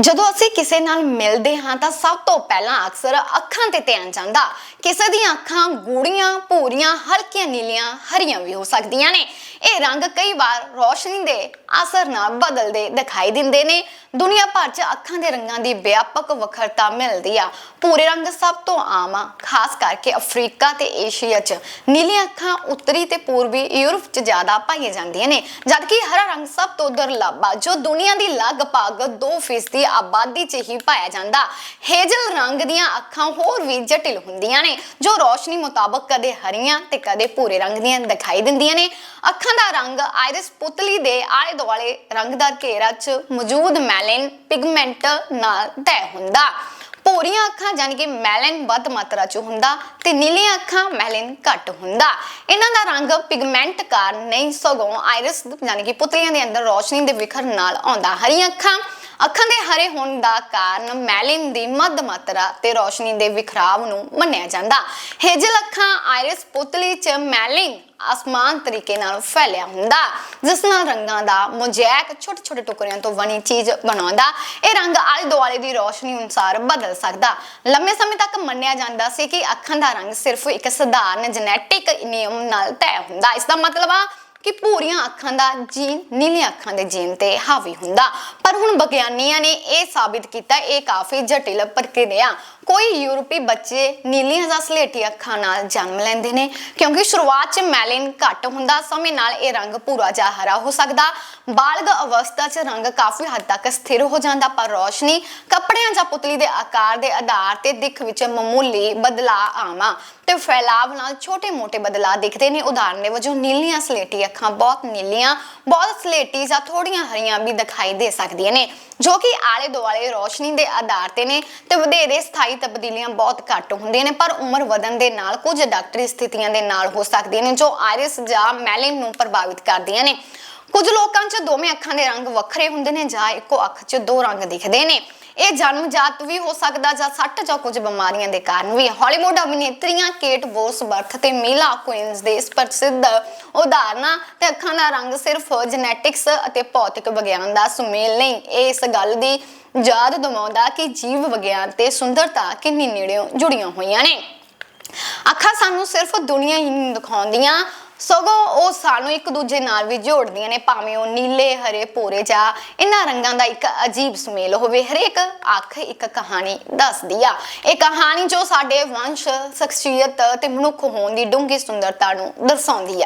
ਜਦੋਂ ਅਸੀਂ ਕਿਸੇ ਨਾਲ ਮਿਲਦੇ ਹਾਂ ਤਾਂ ਸਭ ਤੋਂ ਪਹਿਲਾਂ ਅਕਸਰ ਅੱਖਾਂ ਤੇ ਧਿਆਨ ਜਾਂਦਾ। ਕਿਸੇ ਦੀਆਂ ਅੱਖਾਂ ਗੂੜੀਆਂ, ਭੂਰੀਆਂ, ਹਲਕੀਆਂ ਨੀਲੀਆਂ, ਹਰੀਆਂ ਵੀ ਹੋ ਸਕਦੀਆਂ ਨੇ। ਇਹ ਰੰਗ ਕਈ ਵਾਰ ਰੋਸ਼ਨੀ ਦੇ ਅਸਰ ਨਾਲ ਬਦਲਦੇ ਦਿਖਾਈ ਦਿੰਦੇ ਨੇ। ਦੁਨੀਆ ਭਰ 'ਚ ਅੱਖਾਂ ਦੇ ਰੰਗਾਂ ਦੀ ਵਿਆਪਕ ਵੱਖਰਤਾ ਮਿਲਦੀ ਆ। ਭੂਰੇ ਰੰਗ ਸਭ ਤੋਂ ਆਮ ਆ, ਖਾਸ ਕਰਕੇ ਅਫਰੀਕਾ ਤੇ ਏਸ਼ੀਆ 'ਚ। ਨੀਲੀਆਂ ਅੱਖਾਂ ਉੱਤਰੀ ਤੇ ਪੂਰਬੀ ਯੂਰਪ 'ਚ ਜ਼ਿਆਦਾ ਪਾਈਆਂ ਜਾਂਦੀਆਂ ਨੇ। ਜਦਕਿ ਹਰਾ ਰੰਗ ਸਭ ਤੋਂ ਦੁਰਲੱਭ ਆ, ਜੋ ਦੁਨੀਆ ਦੀ ਲਗਭਗ 2% ਦੀ ਆਬਾਦੀ 'ਚ ਹੀ ਪਾਇਆ ਜਾਂਦਾ। ਹੇਜਲ ਰੰਗ ਦੀਆਂ ਅੱਖਾਂ ਹੋਰ ਵੀ ਜਟਿਲ ਹੁੰਦੀਆਂ ਨੇ, ਜੋ ਰੋਸ਼ਨੀ ਮੁਤਾਬਕ ਕਦੇ ਹਰੀਆਂ ਤੇ ਕਦੇ ਭੂਰੇ ਰੰਗ ਦੀਆਂ ਦਿਖਾਈ ਦਿੰਦੀਆਂ ਨੇ। ਅੱਖਾਂ ਦਾ ਰੰਗ ਆਇਰਿਸ ਪੁਤਲੀ ਦੇ ਆਲੇ ਦੁਆਲੇ ਰੰਗਦਾਰ ਘੇਰਾ 'ਚ ਮੌਜੂਦ ਮੈਲਨ ਪਿਗਮੈਂਟ ਨਾਲ ਤੈਅ ਹੁੰਦਾ। ਭੂਰੀਆਂ ਅੱਖਾਂ ਯਾਨੀ ਕਿ ਮੈਲਨ ਵੱਧ ਮਾਤਰਾ 'ਚ ਹੁੰਦਾ ਤੇ ਨੀਲੀਆਂ ਅੱਖਾਂ ਮੈਲਨ ਘੱਟ ਹੁੰਦਾ। ਇਹਨਾਂ ਦਾ ਰੰਗ ਪਿਗਮੈਂਟ ਕਾਰਨ ਨਹੀਂ, ਸਗੋਂ ਆਇਰਿਸ ਯਾਨੀ ਕਿ ਪੁਤਲੀਆਂ ਦੇ ਅੰਦਰ ਰੋਸ਼ਨੀ ਦੇ ਵਿਖਰ ਨਾਲ ਆਉਂਦਾ। ਹਰੀਆਂ ਅੱਖਾਂ ਅੱਖਾਂ ਦੇ ਹਰੇ ਹੋਣ ਦਾ ਕਾਰਨ ਮੈਲਿਨ ਦੀ ਮੱਧ ਮਾਤਰਾ ਤੇ ਰੋਸ਼ਨੀ ਦੇ ਵਿਖਰਾਵ ਨੂੰ ਮੰਨਿਆ ਜਾਂਦਾ। ਹੇਜਲ ਅੱਖਾਂ ਆਇਰਿਸ ਪੁਤਲੀ 'ਚ ਮੈਲਿਨ ਅਸਮਾਨ ਤਰੀਕੇ ਨਾਲ ਫੈਲਿਆ ਹੁੰਦਾ, ਜਿਸ ਨਾਲ ਰੰਗਾਂ ਦਾ ਮੋਜ਼ੈਕ ਛੋਟੇ ਛੋਟੇ ਟੁਕੜਿਆਂ ਤੋਂ ਬਣੀ ਚੀਜ਼ ਬਣਾਉਂਦਾ। ਇਹ ਰੰਗ ਆਲੇ ਦੁਆਲੇ ਦੀ ਰੋਸ਼ਨੀ ਅਨੁਸਾਰ ਬਦਲ ਸਕਦਾ। ਲੰਮੇ ਸਮੇਂ ਤੱਕ ਮੰਨਿਆ ਜਾਂਦਾ ਸੀ ਕਿ ਅੱਖਾਂ ਦਾ ਰੰਗ ਸਿਰਫ ਇੱਕ ਸਧਾਰਨ ਜੈਨੇਟਿਕ ਨਿਯਮ ਨਾਲ ਤੈਅ ਹੁੰਦਾ। ਇਸ ਦਾ ਮਤਲਬ ਆ ਕਿ ਭੂਰੀਆਂ ਅੱਖਾਂ ਦਾ ਜੀਨ ਨੀਲੀਆਂ ਅੱਖਾਂ ਦੇ ਜੀਨ ਤੇ ਹਾਵੀ ਹੁੰਦਾ। ਪਰ ਹੁਣ ਵਿਗਿਆਨੀਆਂ ਨੇ ਇਹ ਸਾਬਿਤ ਕੀਤਾ, ਇਹ ਕਾਫੀ ਜਟਿਲ ਪ੍ਰਕਿਰਿਆ। ਕੋਈ ਯੂਰਪੀ ਬੱਚੇ ਨੀਲੀਆਂ ਜਾਂ ਸਲੇਟੀ ਅੱਖਾਂ ਨਾਲ ਜਨਮ ਲੈਂਦੇ ਨੇ, ਕਿਉਂਕਿ ਸ਼ੁਰੂਆਤ 'ਚ ਮੈਲਿਨ ਘੱਟ ਹੁੰਦਾ, ਸਮੇਂ ਨਾਲ ਇਹ ਰੰਗ ਪੂਰਾ ਜਾਂ ਹਰਾ ਹੋ ਸਕਦਾ। ਬਾਲਗ ਅਵਸਥਾ 'ਚ ਰੰਗ ਕਾਫੀ ਹੱਦ ਤੱਕ ਸਥਿਰ ਹੋ ਜਾਂਦਾ, ਪਰ ਰੋਸ਼ਨੀ ਕੱਪੜਿਆਂ ਜਾਂ ਪੁਤਲੀ ਦੇ ਆਕਾਰ ਦੇ ਆਧਾਰ ਤੇ ਦਿੱਖ ਵਿੱਚ ਮਾਮੂਲੀ ਬਦਲਾਅ ਆਵਾਂ ਤੇ ਫੈਲਾਵ ਨਾਲ ਛੋਟੇ-ਮੋਟੇ ਬਦਲਾਅ ਦਿਖਦੇ ਨੇ। ਉਦਾਹਰਨ ਦੇ ਵਜੋਂ ਨੀਲੀਆਂ ਸਲੇਟੀ ਅੱਖਾਂ ਬਹੁਤ ਨੀਲੀਆਂ, ਬਹੁਤ ਸਲੇਟੀ ਜਾਂ ਥੋੜੀਆਂ ਹਰੀਆਂ ਵੀ ਦਿਖਾਈ ਦੇ ਸਕਦੀਆਂ ਨੇ, ਜੋ ਕਿ ਆਲੇ ਦੁਆਲੇ ਰੋਸ਼ਨੀ ਦੇ ਆਧਾਰ ਤੇ ਨੇ ਤੇ ਵਧੇਰੇ ਸਥਾਈ ਤਬਦੀਲੀਆਂ ਬਹੁਤ ਘੱਟ ਹੁੰਦੀਆਂ ਨੇ, ਪਰ ਉਮਰ ਵਧਣ ਦੇ ਨਾਲ ਕੁਝ ਡਾਕਟਰੀ ਸਥਿਤੀਆਂ ਦੇ ਨਾਲ ਹੋ ਸਕਦੀਆਂ ਨੇ, ਜੋ ਆਇਰਿਸ ਜਾਂ ਮੈਲਿਨ ਨੂੰ ਪ੍ਰਭਾਵਿਤ ਕਰਦੀਆਂ ਨੇ। ਕੁਝ ਲੋਕਾਂ 'ਚ ਦੋਵੇਂ ਅੱਖਾਂ ਦੇ ਰੰਗ ਵੱਖਰੇ ਹੁੰਦੇ ਨੇ ਜਾਂ ਇੱਕੋ ਅੱਖ 'ਚ ਦੋ ਰੰਗ ਦਿਖਦੇ ਨੇ। ਇਹ ਜਨਮਜਾਤ ਵੀ ਹੋ ਸਕਦਾ ਜਾਂ ਸੱਟ ਜਾਂ ਕੁਝ ਬਿਮਾਰੀਆਂ ਦੇ ਕਾਰਨ ਵੀ ਹਾਲੀਵੁੱਡ ਅਭਿਨੇਤਰੀਆਂ, ਕੇਟ ਬੋਸਬਰਥ ਤੇ ਮੀਲਾ ਕੁਇਨਸ ਦੇ ਇਸ ਪ੍ਰਸਿੱਧ ਉਦਾਹਰਨਾਂ ਤੇ ਅੱਖਾਂ ਦਾ ਰੰਗ ਸਿਰਫ ਜੈਨੇਟਿਕਸ ਅਤੇ ਭੌਤਿਕ ਵਿਗਿਆਨ ਦਾ ਸੁਮੇਲ ਨਹੀਂ। ਇਹ ਇਸ ਗੱਲ ਦੀ ਯਾਦ ਦਿਵਾਉਂਦਾ ਕਿ ਜੀਵ ਵਿਗਿਆਨ ਤੇ ਸੁੰਦਰਤਾ ਕਿੰਨੀ ਨੇੜਿਓਂ ਜੁੜੀਆਂ ਹੋਈਆਂ ਨੇ। ਅੱਖਾਂ ਸਾਨੂੰ ਸਿਰਫ ਦੁਨੀਆ ਹੀ ਨਹੀਂ ਦਿਖਾਉਂਦੀਆਂ ਸਗੋਂ ਉਹ ਸਾਨੂੰ ਇੱਕ ਦੂਜੇ ਨਾਲ ਵੀ ਜੋੜਦੀਆਂ ਨੇ, ਭਾਵੇਂ ਉਹ ਨੀਲੇ, ਹਰੇ, ਭੂਰੇ ਜਾਂ ਇਹਨਾਂ ਰੰਗਾਂ ਦਾ ਇੱਕ ਅਜੀਬ ਸੁਮੇਲ ਹੋਵੇ। ਹਰੇਕ ਅੱਖ ਇੱਕ ਕਹਾਣੀ ਦੱਸਦੀ ਆ। ਇਹ ਕਹਾਣੀ ਜੋ ਸਾਡੇ ਵੰਸ਼, ਸ਼ਖਸੀਅਤ ਤੇ ਮਨੁੱਖ ਹੋਣ ਦੀ ਡੂੰਘੀ ਸੁੰਦਰਤਾ ਨੂੰ ਦਰਸਾਉਂਦੀ ਆ।